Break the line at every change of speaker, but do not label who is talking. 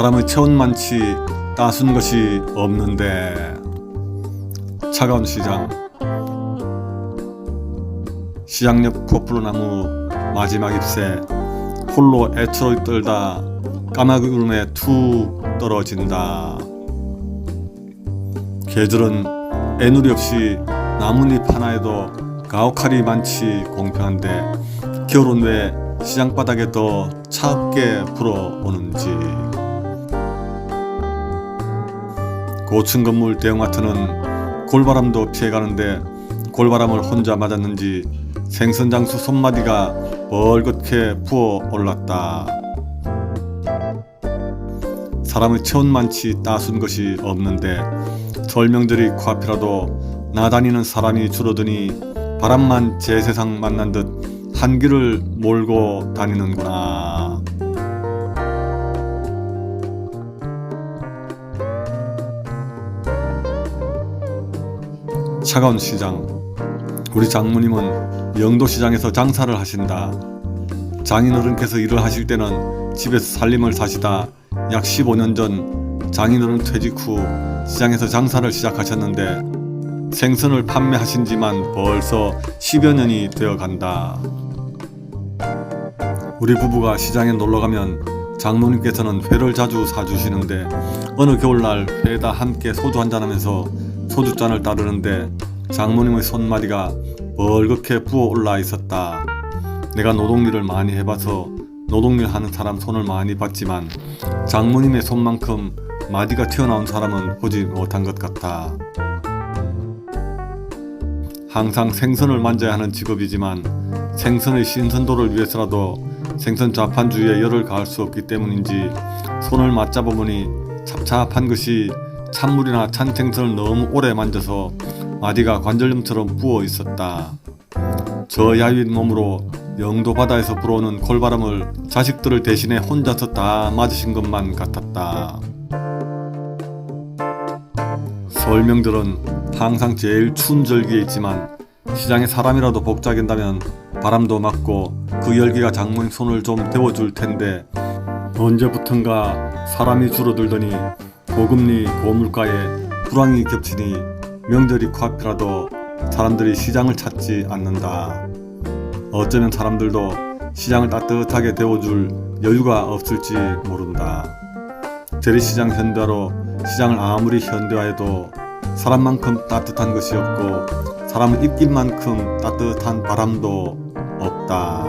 사람의 체온만치 따순 것이 없는데. 차가운 시장. 시장 옆 포플로나무 마지막 잎새. 홀로 애처로 떨다. 까마귀 구름에 툭 떨어진다. 계절은 애누리 없이 나뭇잎 하나에도 가혹할이 많지 공평한데 겨울은 왜 시장 바닥에 더 차갑게 불어오는지 고층 건물 대형마트는 골바람도 피해가는데 골바람을 혼자 맞았는지 생선장수 손마디가 벌겋게 부어 올랐다. 사람의 체온만치 따순 것이 없는데 설명들이 코앞이라도 나다니는 사람이 줄어드니 바람만 제 세상 만난 듯 한기를 몰고 다니는구나. 차가운 시장. 우리 장모님은 영도시장에서 장사를 하신다. 장인어른께서 일을 하실 때는 집에서 살림을 사시다 약 15년 전 장인어른 퇴직 후 시장에서 장사를 시작하셨는데 생선을 판매하신 지만 벌써 10여 년이 되어 간다. 우리 부부가 시장에 놀러 가면 장모님께서는 회를 자주 사주시는데 어느 겨울날 회에다 함께 소주 한잔하면서 소주잔을 따르는데 장모님의 손마디가 벌겋게 부어 올라 있었다. 내가 노동일을 많이 해봐서 노동일 하는 사람 손을 많이 봤지만 장모님의 손만큼 마디가 튀어나온 사람은 보지 못한 것 같다. 항상 생선을 만져야 하는 직업이지만 생선의 신선도를 위해서라도 생선 자판주의에 열을 가할 수 없기 때문인지 손을 맞잡아보니 찹찹한 것이 찬물이나 찬 생선을 너무 오래 만져서 마디가 관절염처럼 부어 있었다. 저 야윈 몸으로 영도 바다에서 불어오는 골바람을 자식들을 대신해 혼자서 다 맞으신 것만 같았다. 설명들은 항상 제일 추운 절기에 있지만 시장에 사람이라도 복작인다면 바람도 맞고 그 열기가 장모님 손을 좀 데워줄 텐데 언제부턴가 사람이 줄어들더니 고금리 고물가에 불황이 겹치니 명절이 코앞이라도 사람들이 시장을 찾지 않는다. 어쩌면 사람들도 시장을 따뜻하게 데워줄 여유가 없을지 모른다. 재래시장 현대화로 시장을 아무리 현대화해도 사람만큼 따뜻한 것이 없고 사람을 입길만큼 따뜻한 바람도 없다.